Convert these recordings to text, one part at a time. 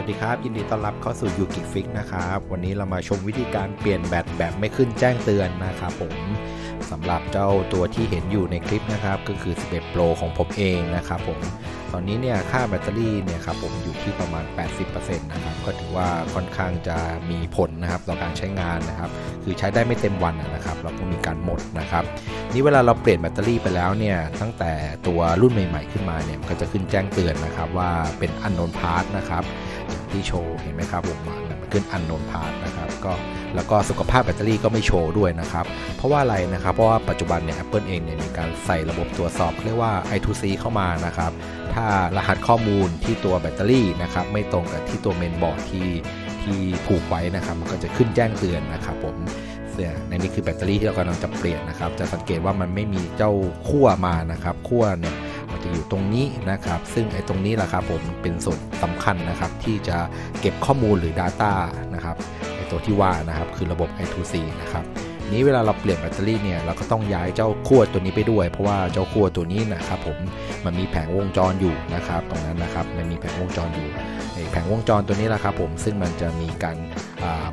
วัสดีครับ ยินดีต้อนรับเข้าสู่ยูกิฟิกนะครับ วันนี้เรามาชมวิธีการเปลี่ยนแบตแบบไม่ขึ้นแจ้งเตือนนะครับผมสำหรับเจ้าตัวที่เห็นอยู่ในคลิปนะครับ ก็คือ 11 Pro ของผมเองนะครับผมตอนนี้เนี่ยค่าแบตเตอรี่เนี่ยครับผมอยู่ที่ประมาณ 80%นะครับก็ถือว่าค่อนข้างจะมีผลนะครับต่อการใช้งานนะครับคือใช้ได้ไม่เต็มวันนะครับเราก็มีการหมดนะครับนี่เวลาเราเปลี่ยนแบตเตอรี่ไปแล้วเนี่ยตั้งแต่ตัวรุ่นใหม่ ๆ ขึ้นมาเนี่ยก็จะขึ้นแจ้งเตือนนะครับว่าเป็นอันโนนพาร์ทนะครับ ที่โชว์เห็นไหมครับผมมันขึ้นอันโนนพาร์ทนะครับก็แล้วก็สุขภาพแบตเตอรี่ก็ไม่โชว์ด้วยนะครับ เพราะว่าอะไรนะครับ เพราะว่าปัจจุบันเนี่ย Apple เองเนี่ยมีการใส่ระบบตรวจสอบเรียกว่า I2C เข้ามานะครับ ถ้ารหัสข้อมูลที่ตัวแบตเตอรี่นะครับ ไม่ตรงกับที่ตัวเมนบอร์ดที่ที่ผูกไว้นะครับ มันก็จะขึ้นแจ้งเตือนนะครับผมเนี่ยในนี้คือแบตเตอรี่ที่เรากำลังจะเปลี่ยนนะครับ จะสังเกตว่ามันไม่มีเจ้าขั้วมานะครับขั้วเนี่ย อยู่ตรงนี้นะครับ ซึ่งไอ้ตรงนี้แหละครับผมเป็นส่วนสำคัญนะครับที่จะเก็บข้อมูลหรือ Data นะครับไอ้ตัวที่ว่านะครับคือระบบ I2C นะครับนี้เวลาเราเปลี่ยนแบตเตอรี่เนี่ยเราก็ต้องย้ายเจ้าขั้วตัวนี้ไปด้วย เพราะว่าเจ้าขั้วตัวนี้นะครับผมมันมีแผงวงจรอยู่นะครับตรงนั้นนะครับมันมีแผงวงจรอยู่ไอแผงวงจรตัวนี้แหละครับผมซึ่งมันจะมีการ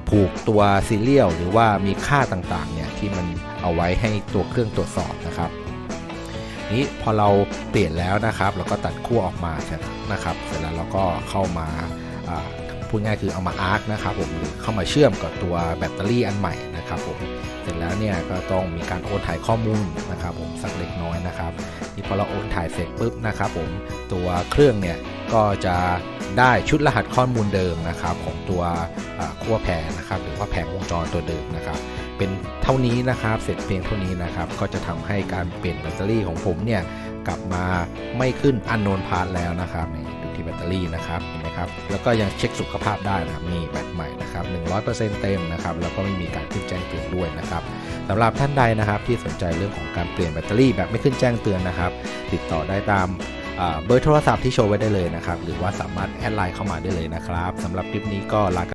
ผูกตัวซีเรียลหรือว่ามีค่าต่างๆเนี่ยที่มันเอาไว้ให้ตัวเครื่องตรวจสอบนะครับ นี้พอเราเปลี่ยนแล้วนะครับ เราก็ตัดขั้วออกมาเสร็จนะครับ เสร็จแล้วเราก็เข้ามาอ่าพูดง่ายคือเอามาอาร์คนะครับผมหรือเข้ามาเชื่อมกับตัวแบตเตอรี่อันใหม่นะครับผมเสร็จแล้วเนี่ยก็ต้องมีการโอนถ่ายข้อมูลนะครับผมสักเล็กน้อยนะครับนี่พอเราโอนถ่ายเสร็จปุ๊บนะครับผมตัวเครื่องเนี่ย ก็จะได้ชุดรหัสข้อมูลเดิมนะครับของตัวขั้วแผงนะครับหรือว่าแผงวงจรตัวเดิมนะครับเป็นเท่านี้นะครับเสร็จเพียงเท่านี้นะครับก็จะทำให้การเปลี่ยนแบตเตอรี่ของผมเนี่ยกลับมาไม่ขึ้นอันโนนพาร์แล้วนะครับนี่ดูที่แบตเตอรี่นะครับเห็นไหมครับแล้วก็ยังเช็คสุขภาพได้นะครับมีแบตใหม่นะครับ100%เต็มนะครับแล้วก็ไม่มีการขึ้นแจ้งเตือนด้วยนะครับสำหรับท่านใดนะครับที่สนใจเรื่องของการเปลี่ยนแบตเตอรี่แบบไม่ขึ้นแจ้งเตือนนะครับ ติดต่อได้ตาม เบอร์โทรศัพท์ที่โชว์ไว้ได้เลยนะครับ หรือว่าสามารถแอดไลน์เข้ามาได้เลยนะครับสำหรับคลิปนี้ก็ลา